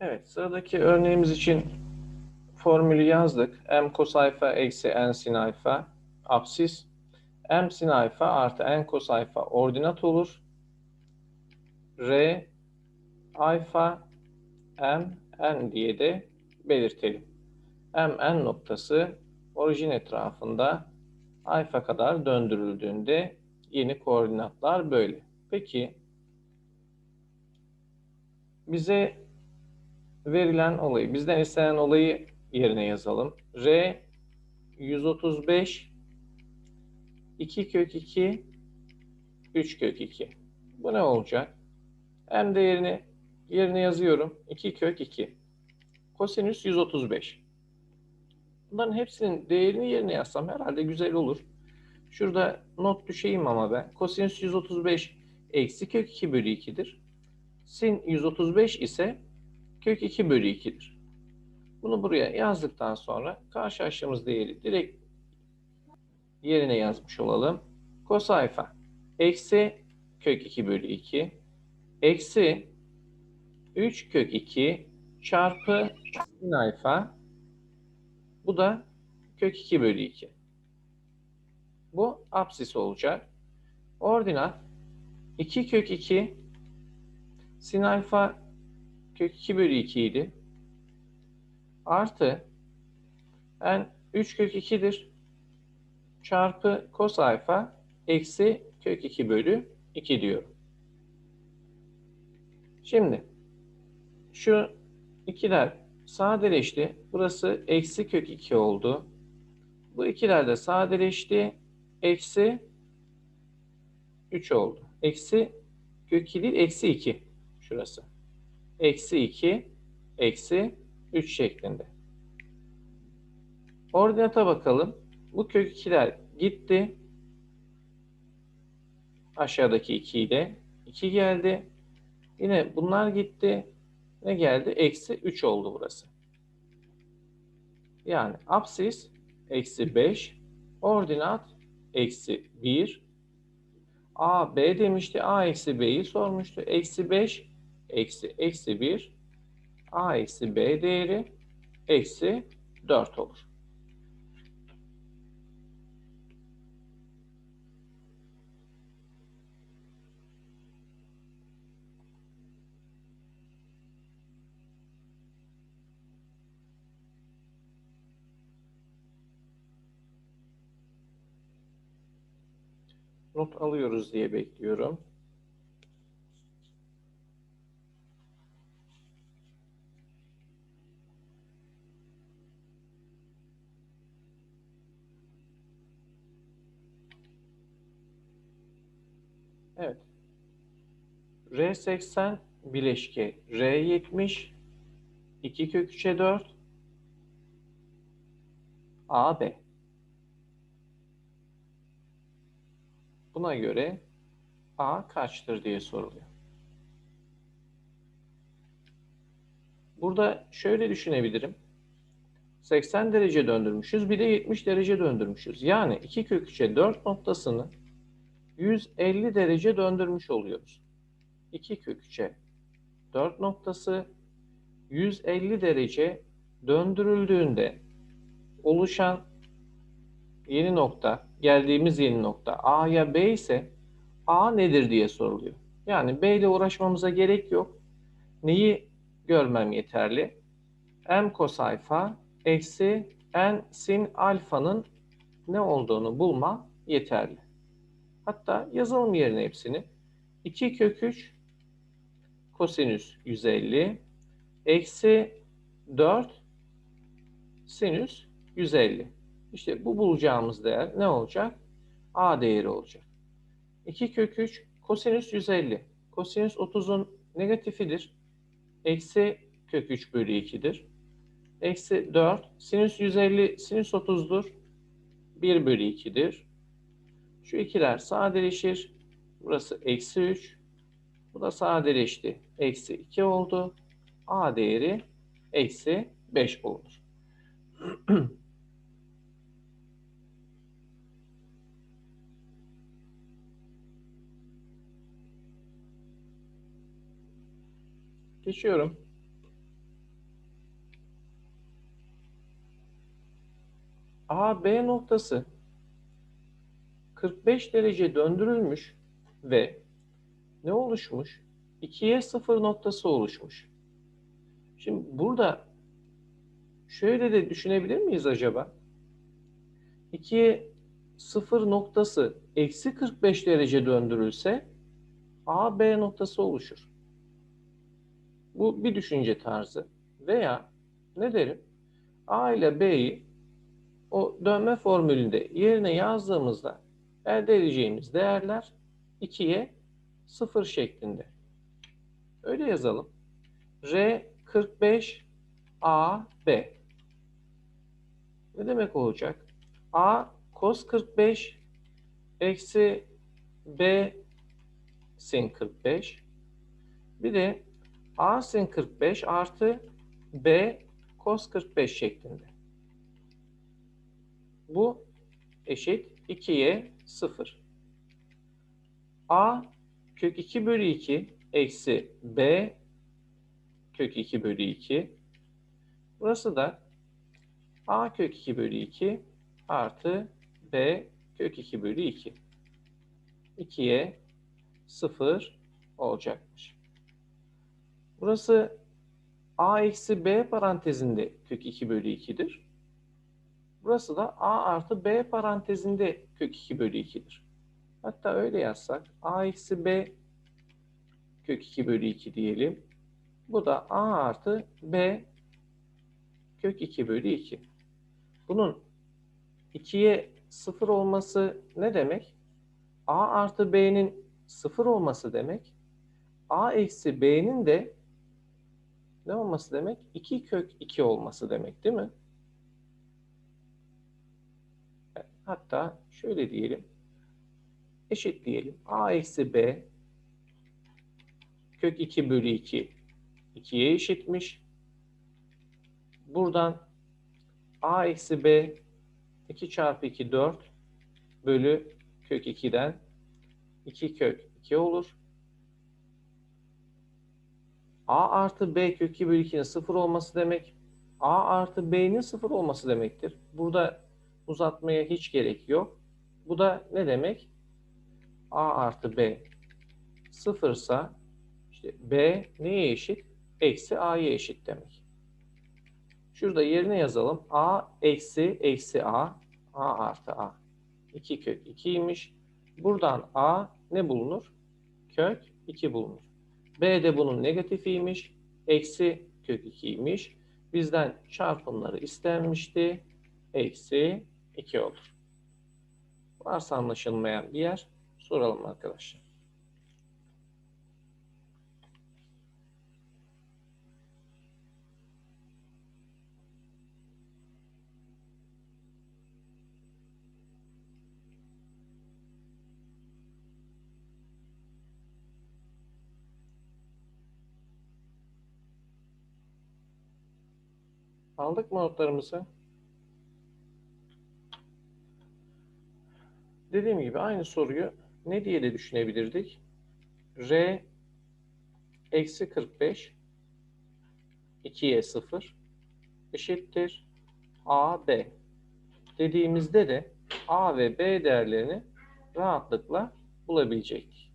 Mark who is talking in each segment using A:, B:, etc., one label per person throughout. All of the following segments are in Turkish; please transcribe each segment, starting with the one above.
A: Evet, sıradaki örneğimiz için formülü yazdık. M cos alfa eksi n sin alfa apsis. M sin alfa artı n cos alfa ordinat olur. R alfa m n diye de belirtelim. M n noktası orijin etrafında alfa kadar döndürüldüğünde yeni koordinatlar böyle. Peki bize verilen olayı, bizden istenen olayı yerine yazalım. R 135 2 kök 2 3 kök 2. Bu ne olacak? M değerini yerine yazıyorum. 2 kök 2. Kosinüs 135. Bunların hepsinin değerini yerine yazsam herhalde güzel olur. Şurada not düşeyim ama ben. Kosinüs 135 eksi kök 2 bölü 2'dir. Sin 135 ise kök 2 bölü 2'dir. Bunu buraya yazdıktan sonra karşılaştığımız değeri direkt yerine yazmış olalım. Kos alfa eksi kök 2 bölü 2 eksi 3 kök 2 çarpı sin alfa bu da kök 2 bölü 2. Bu apsis olacak. Ordinat 2 kök 2 sin alfa kök 2 bölü 2 idi. Artı n 3 kök 2'dir. Çarpı kos alfa eksi kök 2 bölü 2 diyorum. Şimdi şu ikiler sadeleşti. Burası eksi kök 2 oldu. Bu ikiler de sadeleşti. Eksi 3 oldu. Eksi kök 2 değil, eksi 2 şurası. Eksi 2, eksi 3 şeklinde. Ordinata bakalım. Bu kök 2'ler gitti. Aşağıdaki 2 ile 2 geldi. Yine bunlar gitti. Ne geldi? Eksi 3 oldu burası. Yani apsis eksi 5, ordinat eksi 1, A, B demişti. A eksi B'yi sormuştu. Eksi 5, eksi eksi 1, A eksi B değeri eksi 4 olur. Not alıyoruz diye bekliyorum. Evet. R80 bileşke R70 2 kök 3'e 4 AB. Buna göre A kaçtır diye soruluyor. Burada şöyle düşünebilirim. 80 derece döndürmüşüz. Bir de 70 derece döndürmüşüz. Yani 2 kök 3'e 4 noktasını 150 derece döndürmüş oluyoruz. 2 kök 3'e 4 noktası 150 derece döndürüldüğünde oluşan yeni nokta, geldiğimiz yeni nokta A ya B ise A nedir diye soruluyor. Yani B ile uğraşmamıza gerek yok. Neyi görmem yeterli? M cos alfa eksi N sin alfanın ne olduğunu bulma yeterli. Hatta yazalım yerine hepsini. 2 kök 3 kosinüs 150 eksi 4 sinüs 150. İşte bu bulacağımız değer ne olacak? A değeri olacak. 2 kök 3 kosinüs 150. Kosinüs 30'un negatifidir. Eksi kök 3 bölü 2'dir. Eksi 4. Sinüs 150 sinüs 30'dur. 1 bölü 2'dir. Şu ikiler sadeleşir. Burası eksi 3. Bu da sadeleşti. Eksi 2 oldu. A değeri eksi 5 bulunur. Geçiyorum. AB noktası 45 derece döndürülmüş ve ne oluşmuş? 2'ye 0 noktası oluşmuş. Şimdi burada şöyle de düşünebilir miyiz acaba? 2'ye 0 noktası eksi 45 derece döndürülse A, B noktası oluşur. Bu bir düşünce tarzı. Veya ne derim? A ile B'yi o dönme formülünde yerine yazdığımızda elde edeceğimiz değerler 2'ye 0 şeklinde. Öyle yazalım. R 45 A B. Ne demek olacak? A cos 45 eksi B sin 45. Bir de A sin 45 artı B cos 45 şeklinde. Bu eşit 2'ye 0. A kök 2 bölü 2 eksi B kök 2 bölü 2. Burası da A kök 2 bölü 2 artı B kök 2 bölü 2. 2'ye 0 olacakmış. Burası A eksi B parantezinde kök 2 bölü 2'dir. Burası da A artı B parantezinde kök 2 bölü 2'dir. Hatta öyle yazsak A eksi B kök 2 bölü 2 diyelim. Bu da A artı B kök 2 bölü 2. Bunun 2'ye 0 olması ne demek? A artı B'nin 0 olması demek. A eksi B'nin de ne olması demek? 2 kök 2 olması demek değil mi? Hatta şöyle diyelim. Eşit diyelim. A eksi B kök 2 bölü 2 2'ye eşitmiş. Buradan A eksi B 2 çarpı 2 4 bölü kök 2'den 2 kök 2 olur. A artı B kök 2 bölü 2'nin 0 olması demek. A artı B'nin 0 olması demektir. Burada uzatmaya hiç gerek yok. Bu da ne demek? A artı B sıfırsa işte B neye eşit? Eksi A'ya eşit demek. Şurada yerine yazalım. A eksi eksi A. A artı A. 2 kök 2'ymiş. Buradan A ne bulunur? Kök 2 bulunur. B de bunun negatifiymiş. Eksi kök 2'ymiş. Bizden çarpımları istenmişti. Eksi 2 olur. Varsa anlaşılmayan bir yer soralım arkadaşlar. Aldık mı notlarımızı? Dediğim gibi aynı soruyu ne diye de düşünebilirdik? R eksi 45 2'ye 0 eşittir A, B. Dediğimizde de A ve B değerlerini rahatlıkla bulabilecektik.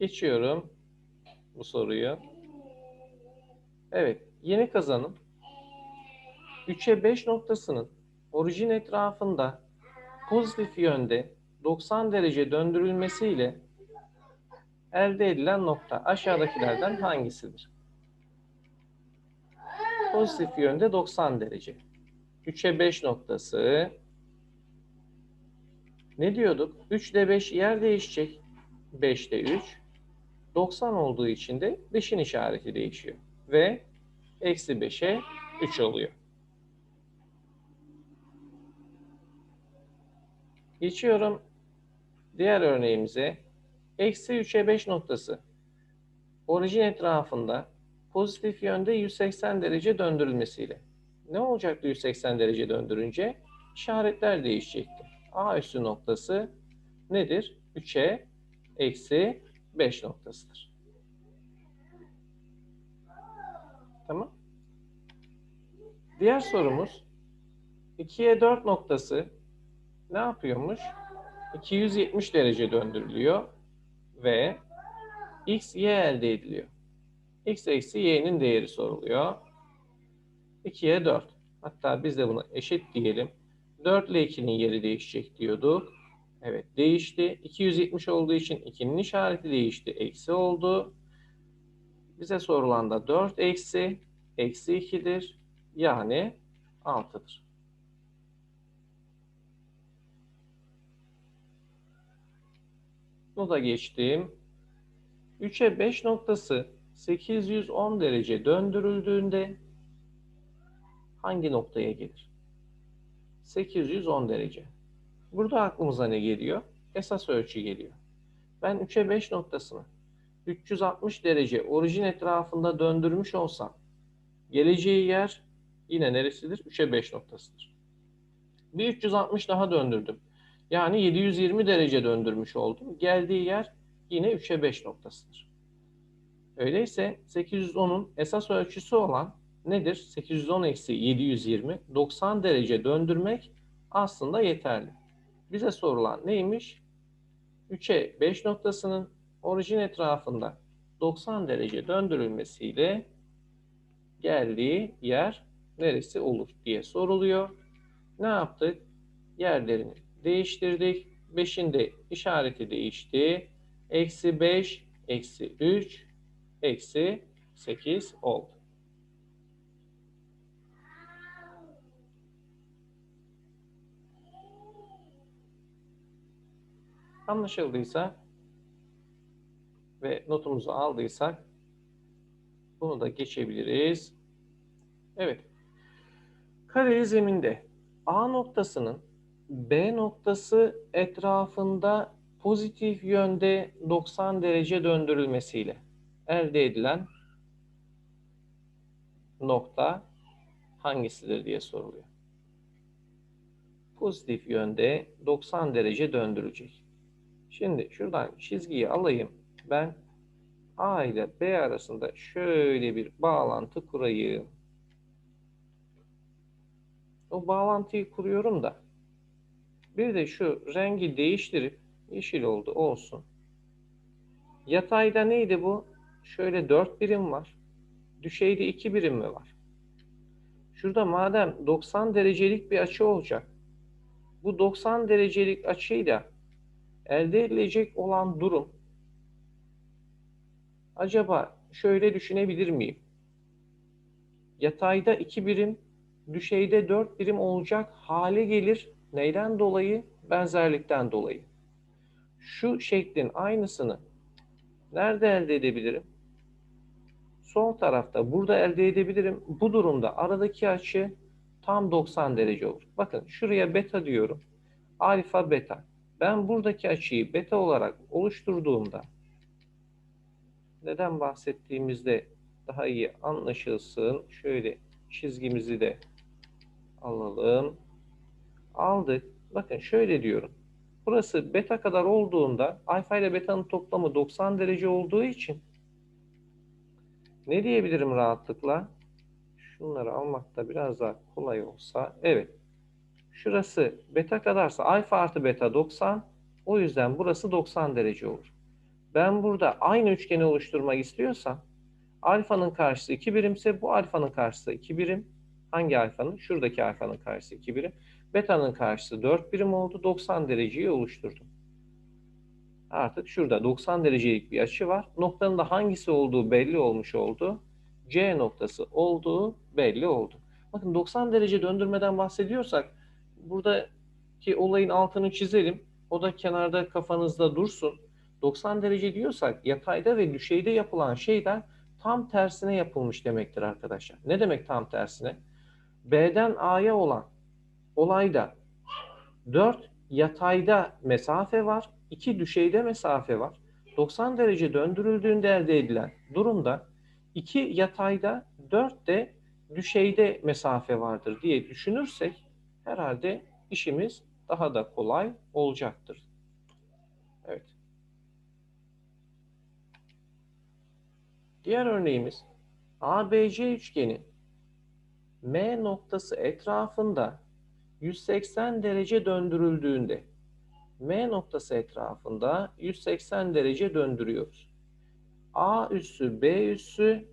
A: Geçiyorum bu soruyu. Evet, yeni kazanım 3'e 5 noktasının orijin etrafında pozitif yönde 90 derece döndürülmesiyle elde edilen nokta aşağıdakilerden hangisidir? Pozitif yönde 90 derece. 3'e 5 noktası ne diyorduk? 3 ile 5 yer değişecek. 5 ile 3. 90 olduğu için de 5'in işareti değişiyor. Ve eksi 5'e 3 oluyor. Geçiyorum diğer örneğimize. Eksi 3'e 5 noktası. Orijin etrafında pozitif yönde 180 derece döndürülmesiyle. Ne olacaktı 180 derece döndürünce? İşaretler değişecekti. A üssü noktası nedir? 3'e eksi 5 noktasıdır. Tamam. Diğer sorumuz 2'ye 4 noktası ne yapıyormuş? 270 derece döndürülüyor ve x, y elde ediliyor. x eksi y'nin değeri soruluyor. 2'ye 4. Hatta biz de buna eşit diyelim. 4 ile 2'nin yeri değişecek diyorduk. Evet değişti. 270 olduğu için 2'nin işareti değişti. Eksi oldu. Bize sorulan da 4 eksi eksi 2'dir. Yani 6'dır. Bunu da geçtim. 3'e 5 noktası 810 derece döndürüldüğünde hangi noktaya gelir? 810 derece. Burada aklımıza ne geliyor? Esas ölçü geliyor. Ben 3'e 5 noktasını 360 derece orijin etrafında döndürmüş olsam geleceği yer yine neresidir? 3'e 5 noktasıdır. Bir 360 daha döndürdüm. Yani 720 derece döndürmüş oldum. Geldiği yer yine 3'e 5 noktasıdır. Öyleyse 810'un esas ölçüsü olan nedir? 810 eksi 720 90 derece döndürmek aslında yeterli. Bize sorulan neymiş? 3'e 5 noktasının orijin etrafında 90 derece döndürülmesiyle geldiği yer neresi olur diye soruluyor. Ne yaptık? Yerlerini değiştirdik. 5'in de işareti değişti. Eksi 5, eksi 3, eksi 8 oldu. Anlaşıldıysa ve notumuzu aldıysak bunu da geçebiliriz. Evet. Kareli zeminde A noktasının B noktası etrafında pozitif yönde 90 derece döndürülmesiyle elde edilen nokta hangisidir diye soruluyor. Pozitif yönde 90 derece döndürecek. Şimdi şuradan çizgiyi alayım. Ben A ile B arasında şöyle bir bağlantı kurayım. O bağlantıyı kuruyorum da bir de şu rengi değiştirip yeşil oldu olsun. Yatayda neydi bu? Şöyle 4 birim var. Düşeyde 2 birim mi var? Şurada madem 90 derecelik bir açı olacak. Bu 90 derecelik açıyla elde edilecek olan durum acaba şöyle düşünebilir miyim? Yatayda 2 birim, düşeyde 4 birim olacak hale gelir. Neyden dolayı? Benzerlikten dolayı. Şu şeklin aynısını nerede elde edebilirim? Sol tarafta burada elde edebilirim. Bu durumda aradaki açı tam 90 derece olur. Bakın şuraya beta diyorum. Alfa beta. Ben buradaki açıyı beta olarak oluşturduğumda neden bahsettiğimizde daha iyi anlaşılsın. Şöyle çizgimizi de alalım. Aldık. Bakın şöyle diyorum. Burası beta kadar olduğunda alfa ile beta'nın toplamı 90 derece olduğu için ne diyebilirim rahatlıkla? Şunları almakta biraz daha kolay olsa. Evet. Şurası beta kadarsa alfa artı beta 90. O yüzden burası 90 derece olur. Ben burada aynı üçgeni oluşturmak istiyorsam alfanın karşısı 2 birimse bu alfanın karşısı 2 birim. Hangi alfanın? Şuradaki alfanın karşısı 2 birim. Beta'nın karşısı 4 birim oldu. 90 dereceyi oluşturdum. Artık şurada 90 derecelik bir açı var. Noktanın da hangisi olduğu belli olmuş oldu. C noktası olduğu belli oldu. Bakın 90 derece döndürmeden bahsediyorsak buradaki olayın altını çizelim. O da kenarda kafanızda dursun. 90 derece diyorsak yatayda ve düşeyde yapılan şeyden tam tersine yapılmış demektir arkadaşlar. Ne demek tam tersine? B'den A'ya olan olayda 4 yatayda mesafe var, 2 düşeyde mesafe var. 90 derece döndürüldüğünde elde edilen durumda 2 yatayda 4 de düşeyde mesafe vardır diye düşünürsek herhalde işimiz daha da kolay olacaktır. Evet. Diğer örneğimiz ABC üçgeni M noktası etrafında 180 derece döndürüldüğünde M noktası etrafında 180 derece döndürüyoruz. A üssü, B üssü,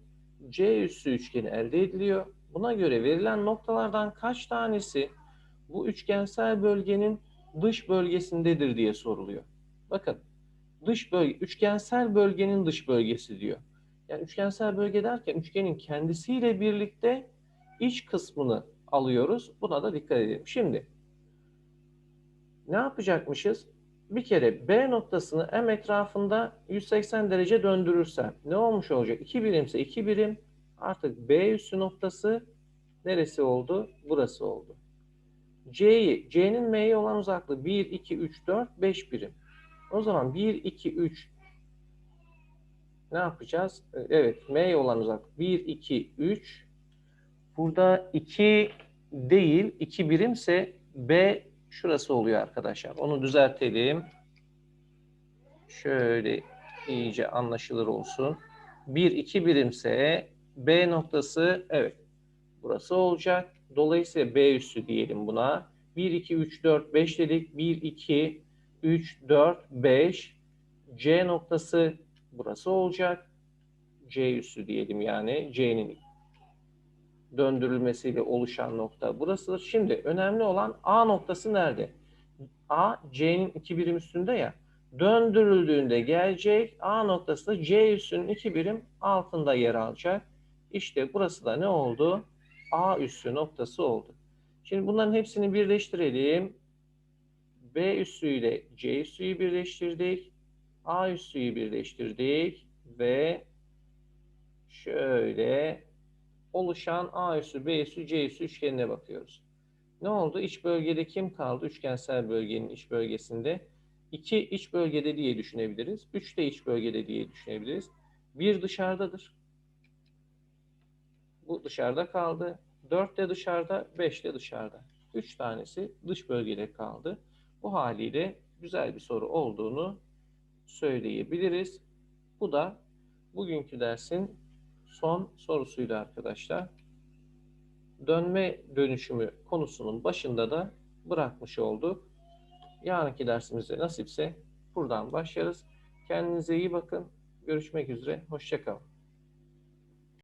A: C üssü üçgeni elde ediliyor. Buna göre verilen noktalardan kaç tanesi bu üçgensel bölgenin dış bölgesindedir diye soruluyor. Bakın dış bölge, üçgensel bölgenin dış bölgesi diyor. Yani üçgensel bölge derken üçgenin kendisiyle birlikte iç kısmını alıyoruz. Buna da dikkat edelim. Şimdi ne yapacakmışız? Bir kere B noktasını M etrafında 180 derece döndürürsem ne olmuş olacak? 2 birimse 2 birim artık B üssü noktası neresi oldu? Burası oldu. C'yi, C'nin M'ye olan uzaklığı 1, 2, 3, 4, 5 birim. O zaman 1, 2, 3 ne yapacağız? Evet, M'ye olan uzaklık 1, 2, 3. Burada 2 değil, 2 birimse B şurası oluyor arkadaşlar. Onu düzeltelim. Şöyle iyice anlaşılır olsun. 1, 2 birimse B noktası evet burası olacak. Dolayısıyla B üssü diyelim buna. 1, 2, 3, 4, 5 dedik. 1, 2, 3, 4, 5. C noktası burası olacak. C üssü diyelim yani. C'nin döndürülmesiyle oluşan nokta burasıdır. Şimdi önemli olan A noktası nerede? A, C'nin iki birim üstünde ya. Döndürüldüğünde gelecek A noktası da C üssünün iki birim altında yer alacak. İşte burası da ne oldu? A üssü noktası oldu. Şimdi bunların hepsini birleştirelim. B üssüyle C üssüyü birleştirdik. A üssüyü birleştirdik ve şöyle oluşan A üssü, B üssü, C üssü üçgenine bakıyoruz. Ne oldu? İç bölgede kim kaldı? Üçgensel bölgenin iç bölgesinde. 2 iç bölgede diye düşünebiliriz. 3 de iç bölgede diye düşünebiliriz. 1 dışarıdadır. Bu dışarıda kaldı. 4 de dışarıda, 5 de dışarıda. 3 tanesi dış bölgede kaldı. Bu haliyle güzel bir soru olduğunu söyleyebiliriz. Bu da bugünkü dersin son sorusuydu arkadaşlar. Dönme dönüşümü konusunun başında da bırakmış olduk. Yarınki dersimizde nasipse buradan başlarız. Kendinize iyi bakın. Görüşmek üzere. Hoşçakalın.